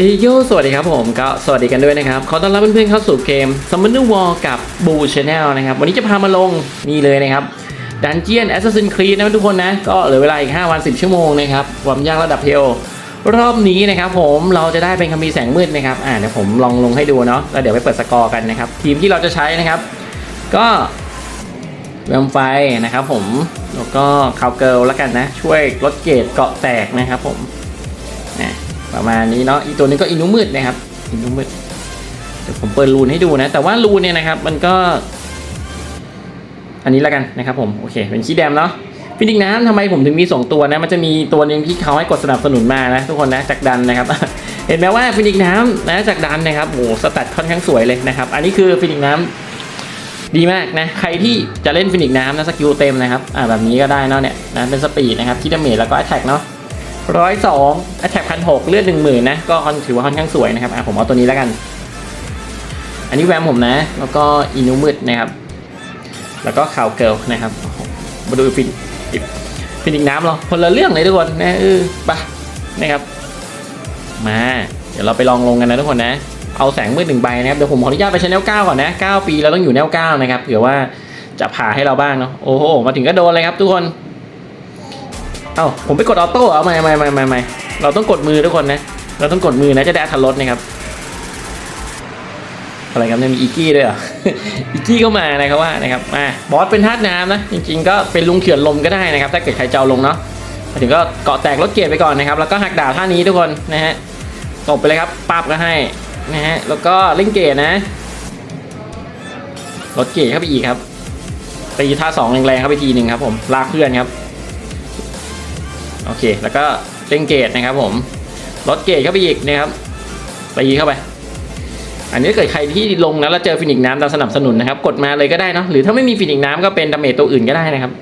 เอยโยสวัสดีครับผมก็สวัสดีกันด้วยนะครับขอต้อนรับเพื่อนๆเข้าสู่เกม Summoner War กับ Boo Channel นะครับ วันนี้จะพามาลงนี่เลยนะครับ Dungeon Assassin's Creed นะทุกคนนะ ก็เหลือเวลาอีก 5 วัน 10 ชั่วโมงนะครับความยากระดับเฮลรอบนี้นะครับผมเราจะได้เป็นคัมภีแสงมืดนะครับอ่าเดี๋ยวผมลองลงให้ดูเนาะแล้วเดี๋ยวไปเปิดสกอร์กันนะครับทีมที่เราจะใช้นะครับ ก็แวมไฟนะครับผมแล้วก็คาวเกิลแล้วกันนะ ช่วยลดเกรดเกาะแตกนะครับผมนะ ประมาณนี้เนาะอีตัวนี้ก็อินุมืดนะครับอินุมืดเดี๋ยวผมเปิดรูนให้ดูนะ แต่ว่ารูนเนี่ยนะครับ มันก็ อันนี้แล้วกันนะครับ ผมโอเค เป็นขี้แดมเนาะฟินิกน้ำทำไมผมถึงมี 2 ตัวนะมันจะมีตัวหนึงที่เขาให้กดสนับสนุนมานะทุกคนนะจากดันนะครับ เห็นไหมว่าฟินิกน้ำนะจากดันนะครับโอ้โหสแตัดค่อนข้างสวยเลยนะครับ อันนี้คือฟินิกน้ำดีมากนะใครที่จะเล่นฟินิกน้ำนะสกิลเต็มนะครับอ่าแบบนี้ก็ได้เนาะเนี่ยนะเป็นสปีดนะครับที่ดาเมจแล้วก็แอตแทกเนาะ ร้อยสองแอตแทกพันหกเลือดหนึ่งหมื่นนะ ก็ค่อนถือว่าค่อนข้างสวยนะครับอะผมเอาตัวนี้แล้วกัน อันนี้แวมผมนะ แล้วก็อินูมืดนะครับ แล้วก็ข่าวเกิลนะครับมาดูฟินฟินิกน้ำเหรอคนละเรื่องเลยทุกคนนะเออไปนะครับ มา เดี๋ยวเราไปลองลงกันนะทุกคนนะ เอาแสงมืดหนึ่งใบนะครับ เดี๋ยวผมขออนุญาตไปชแนลเก้าก่อนนะ9ปีเราต้องอยู่แนวเก้านะครับเผื่อว่าจะผ่าให้เราบ้างเนาะโอ้โหมาถึงก็โดนเลยครับทุกคน เอ้าผมไปกดออโต้เอาไม่ไม่ไม่ไม่ไม่เราต้องกดมือทุกคนนะ เราต้องกดมือนะจะได้อัตรถนะครับ อะไรครับเนี่ยมีอีกี้ด้วยเหรออีกี้ก็มานะครับว่านะครับมาบอสเป็นธาตุน้ำนะจริง ๆ ก็เป็นลุงเขื่อนลมก็ได้นะครับ ถ้าเกิดใครเจ้าลงเนาะมาถึงก็เกาะแตกรถเกียร์ไปก่อนนะครับ แล้วก็หักดาบท่านี้ทุกคนนะฮะตบไปเลยครับปั๊บก็ให้นะฮะแล้วก็เล่นเกตนะรถเกียร์เข้าไปอีกครับตีท่าสองแรงๆเข้าไปทีหนึ่งครับผมลากเพื่อนครับ โอเค แล้วก็เล่นเกตนะครับผมรถเกตเข้าไปอีกนะครับตีเข้าไป อันนี้ถ้าเกิดใครที่ลงนะแล้วเจอฟินิกน้ำเราสนับสนุนนะครับ กดมาเลยก็ได้เนาะหรือถ้าไม่มีฟินิกน้ำก็เป็นดาเมจตัวอื่นก็ได้นะครับ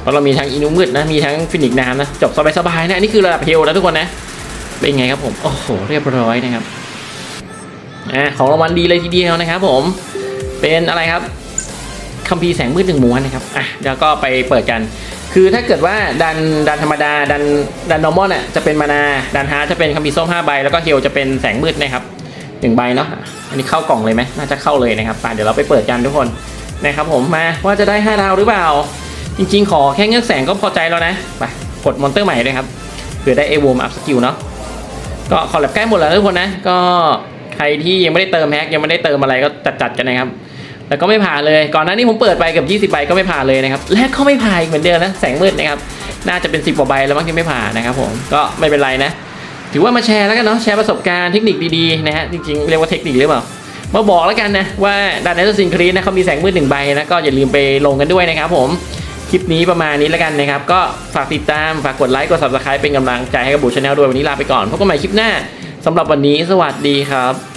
เพราะเรามีทั้งอินูมืดนะมีทั้งฟินิกน้ำนะจบสบายๆนะอันนี้คือระดับเฮลนะทุกคนนะเป็นไงครับผมโอ้โหเรียบร้อยนะครับอ่าของรางวัลดีเลยทีเดียวนะครับ ผมเป็นอะไรครับคัมภีร์แสงมืดหนึ่งม้วนนะครับอะแล้วก็ไปเปิดกันคือถ้าเกิดว่าดันดันธรรมดาดันดันนอร์มอลอะจะเป็นมานาดันฮาร์จะเป็นคัมภีร์ส้ม5ใบ แล้วก็เฮลจะเป็นแสงมืดนะครับหนึ่งใบเนาะอันนี้เข้ากล่องเลยไหมน่าจะเข้าเลยนะครับไปเดี๋ยวเราไปเปิดกันทุกคนนะครับผมมาว่าจะได้5ดาวหรือเปล่า จริงๆ ขอแค่เงือกแสงก็พอใจแล้วนะไปกดมอนเตอร์ใหม่เลยครับเผื่อได้เอวมอัพสกิลเนาะก็ขอแลบใกล้หมดแล้วทุกคนนะก็ใครที่ยังไม่ได้เติมแฮกยังไม่ได้เติมอะไรก็จัดๆกันนะครับ แล้วก็ไม่ผ่านเลย ก่อนหน้านี้ผมเปิดไปกับ 20 ใบก็ไม่ผ่านเลยนะครับ และก็ไม่ผ่านอีกเหมือนเดิมนะ แสงมืดนะครับ น่าจะเป็น 10กว่าใบแล้วมั้งที่ไม่ผ่านนะครับผม ก็ไม่เป็นไรนะ ถือว่ามาแชร์แล้วกันเนาะ แชร์ประสบการณ์เทคนิคดีๆนะฮะ จริงๆ เรียกว่าเทคนิคหรือเปล่า มาบอกแล้วกันนะว่าดันเนอร์ซินครีนะเขามีแสงมืดหนึ่งใบนะ ก็อย่าลืมไปลงกันด้วยนะครับผม คลิปนี้ประมาณนี้แล้วกันนะครับ ก็ฝากติดตาม ฝากกดไลค์ กด subscribe เป็นกำลังใจให้กับบูชาแนลด้วย วันนี้ลาไปก่อน พบกันใหม่คลิปหน้าสำหรับวันนี้ สวัสดีครับ